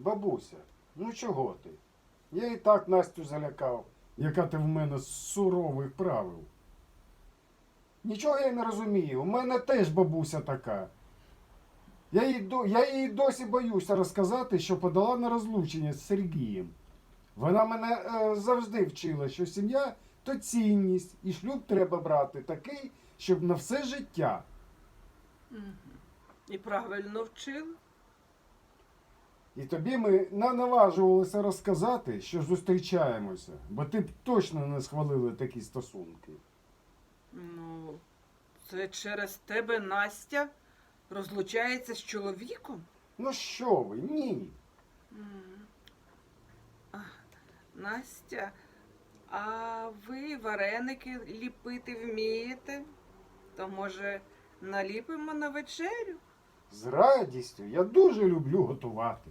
Бабуся, ну чого ти? Я і так Настю залякав, яка ти в мене з сурових правил. Нічого я не розумію. У мене теж бабуся така. Я їй, досі боюся розказати, що подала на розлучення з Сергієм. Вона мене е, завжди вчила, що сім'я то цінність, і шлюб треба брати такий, щоб на все життя. І правильно вчила. І тобі ми не наважувалися розказати, що зустрічаємося, бо ти б точно не схвалили такі стосунки. Ну, це через тебе Настя розлучається з чоловіком? Ну що ви? Ні. М. А, Настя, а ви вареники ліпити вмієте? То може наліпимо на вечерю? З радістю я дуже люблю готувати.